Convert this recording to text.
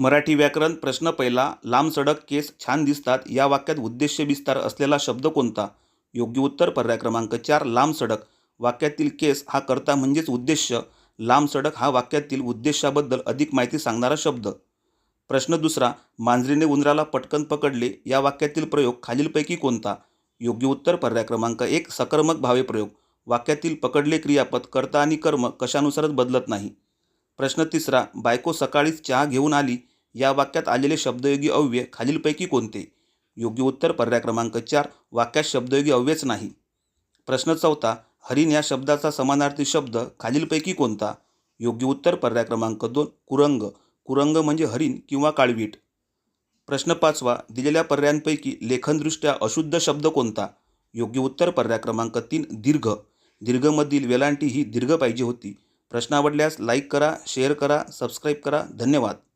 मराठी व्याकरण प्रश्न पहिला लांब सडक केस छान दिसतात या वाक्यात उद्देश विस्तार असलेला शब्द कोणता? योग्य उत्तर पर्याय क्रमांक चार लांब सडक. वाक्यातील केस हा कर्ता म्हणजेच उद्देश लांब सडक हा वाक्यातील उद्देशाबद्दल अधिक माहिती सांगणारा शब्द. प्रश्न दुसरा मांजरीने उंदराला पटकन पकडले या वाक्यातील प्रयोग खालीलपैकी कोणता? योग्य उत्तर पर्याय क्रमांक एक सकर्मक भावे प्रयोग. वाक्यातील पकडले क्रियापद कर्ता आणि कर्म कशानुसारच बदलत नाही. प्रश्न तिसरा बायको सकाळीच चहा घेऊन आली या वाक्यात आलेले शब्दयोगी अव्यय खालीलपैकी कोणते? योग्य उत्तर पर्याय क्रमांक चार. वाक्यात शब्दयोगी अव्ययच नाही. प्रश्न चौथा. हरिण या शब्दाचा समानार्थी शब्द खालीलपैकी कोणता? योग्य उत्तर पर्याय क्रमांक दोन. कुरंग. कुरंग म्हणजे हरिण किंवा काळवीट. प्रश्न पाचवा. दिलेल्या पर्यायांपैकी लेखनदृष्ट्या अशुद्ध शब्द कोणता? योग्य उत्तर पर्याय क्रमांक तीन. दीर्घ. दीर्घमधील वेलांटी ही दीर्घ पाहिजे होती. प्रश्न आवडल्यास लाईक करा शेअर करा सबस्क्राईब करा. धन्यवाद.